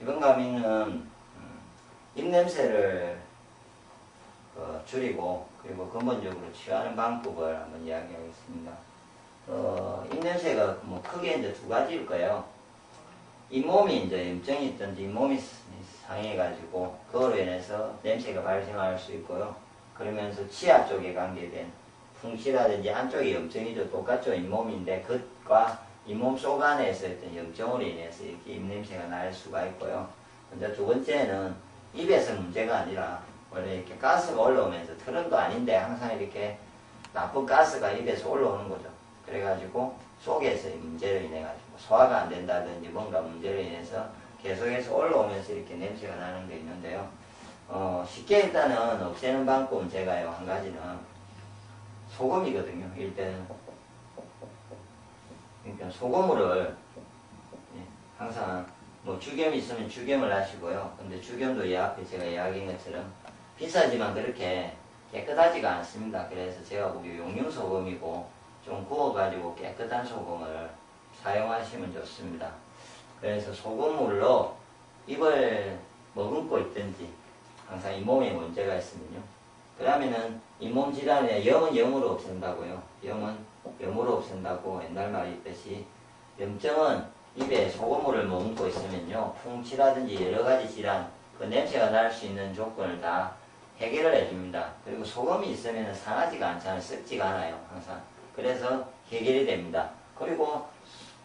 이번 강의는 음, 입냄새를 어, 줄이고 그리고 근본적으로 취하는 방법을 한번 이야기하겠습니다. 어, 입냄새가 뭐 크게 이제 두 가지일 거예요. 잇몸이 이제 염증이 있든지 잇몸이 상해가지고 그거로 인해서 냄새가 발생할 수 있고요. 그러면서 치아 쪽에 관계된 풍치라든지 안쪽에 염증이도 똑같죠. 잇몸인데 그것과 잇몸 속 안에서 어떤 염증으로 인해서 이렇게 입냄새가 날 수가 있고요. 근데 두 번째는 입에서 문제가 아니라 원래 이렇게 가스가 올라오면서 트름도 아닌데 항상 이렇게 나쁜 가스가 입에서 올라오는 거죠. 그래가지고 속에서 문제로 인해 가지고 소화가 안 된다든지 뭔가 문제로 인해서 계속해서 올라오면서 이렇게 냄새가 나는 게 있는데요. 어, 쉽게 일단은 없애는 방법은 제가요, 한 가지는 소금이거든요, 일단은. 그러니까 소금물을 예, 항상 뭐 주겸이 있으면 주겸을 하시고요. 근데 주겸도 이 앞에 제가 이야기한 것처럼 비싸지만 그렇게 깨끗하지가 않습니다. 그래서 제가 보기 용융 소금이고 좀 구워가지고 깨끗한 소금을 사용하시면 좋습니다. 그래서 소금물로 입을 머금고 있든지 항상 잇몸에 문제가 있으면요. 그러면은 잇몸 질환에 염은 염으로 없앤다고요. 염은 염으로 없앤다고 옛날 말이 있듯이 염증은 입에 소금물을 머금고 있으면요. 풍치라든지 여러 가지 질환, 그 냄새가 날 수 있는 조건을 다 해결을 해줍니다. 그리고 소금이 있으면 상하지가 않잖아요. 썩지가 않아요. 항상. 그래서 해결이 됩니다. 그리고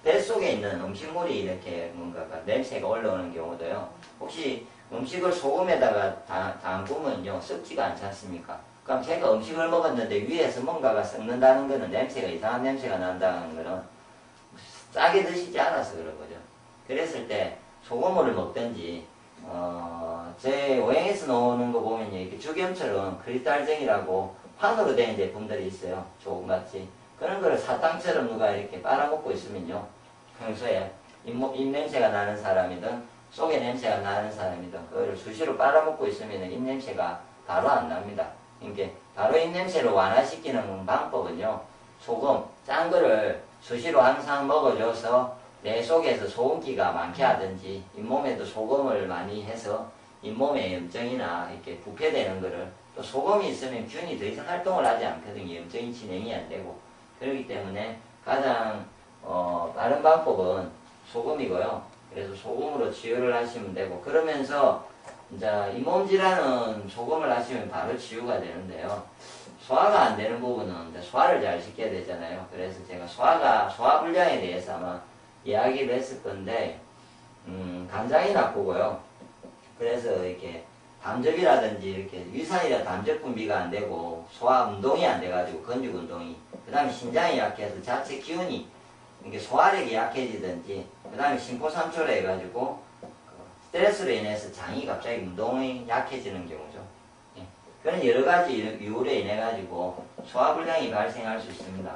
뱃속에 있는 음식물이 이렇게 뭔가가 냄새가 올라오는 경우도요. 혹시 음식을 소금에다가 담그면요. 썩지가 않지 않습니까? 그럼 제가 음식을 먹었는데 위에서 뭔가가 썩는다는 거는 냄새가 이상한 냄새가 난다는 거는 짜게 드시지 않아서 그런 거죠. 그랬을 때 소금물을 먹든지 어, 제 오행에서 나오는 거 보면요. 이렇게 주겸처럼 크리스탈쟁이라고 판으로 된 제품들이 있어요. 조금같이. 그런 거를 사탕처럼 누가 이렇게 빨아먹고 있으면요. 평소에 입, 입냄새가 나는 사람이든 속에 냄새가 나는 사람이든 그거를 수시로 빨아먹고 있으면 입냄새가 바로 안 납니다. 그러니까 바로 입냄새를 완화시키는 방법은요. 소금, 짠 거를 수시로 항상 먹어줘서 내 속에서 소금기가 많게 하든지 잇몸에도 소금을 많이 해서 잇몸에 염증이나 이렇게 부패되는 거를 또 소금이 있으면 균이 더 이상 활동을 하지 않거든요. 염증이 진행이 안 되고 그렇기 때문에 가장 어, 빠른 방법은 소금이고요. 그래서 소금으로 치유를 하시면 되고 그러면서 이제 잇몸 질환은 소금을 하시면 바로 치유가 되는데요. 소화가 안 되는 부분은 소화를 잘 시켜야 되잖아요. 그래서 제가 소화가 소화 불량에 대해서 아마 이야기를 했을 건데 음, 간장이 나쁘고요. 그래서 이렇게 담즙이라든지 이렇게 위산이라 담즙 분비가 안 되고 소화 운동이 안 돼가지고 건축 운동이 그 다음에 신장이 약해서 자체 기운이 이게 소화력이 약해지든지 그 다음에 심포삼초로 해가지고 그 스트레스로 인해서 장이 갑자기 운동이 약해지는 경우죠. 예. 그런 여러 가지 이유로 인해 가지고 소화불량이 발생할 수 있습니다.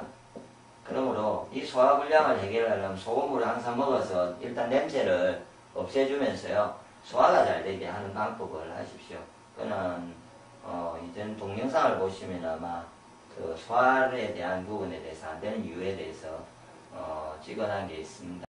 그러므로 이 소화불량을 해결하려면 소금물을 항상 먹어서 일단 냄새를 없애주면서요 소화가 잘 되게 하는 방법을 하십시오. 그는 어, 이전 동영상을 보시면 아마 그 소화에 대한 부분에 대해서 안 되는 이유에 대해서 어, 찍어놓은 게 있습니다.